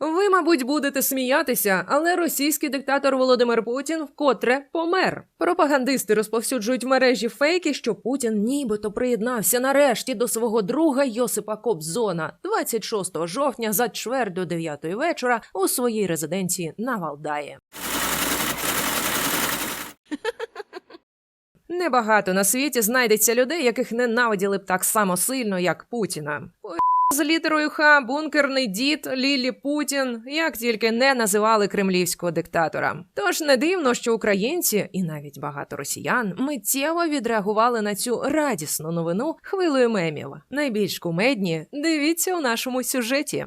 Ви, мабуть, будете сміятися, але російський диктатор Володимир Путін вкотре помер. Пропагандисти розповсюджують в мережі фейки, що Путін нібито приєднався нарешті до свого друга Йосипа Кобзона 26 жовтня за чверть до 9 вечора у своїй резиденції на Валдаї. Небагато на світі знайдеться людей, яких ненавиділи б так само сильно, як Путіна. З літерою Х, бункерний дід, Лілі Путін, як тільки не називали кремлівського диктатора. Тож не дивно, що українці і навіть багато росіян миттєво відреагували на цю радісну новину хвилою мемів. Найбільш кумедні дивіться у нашому сюжеті.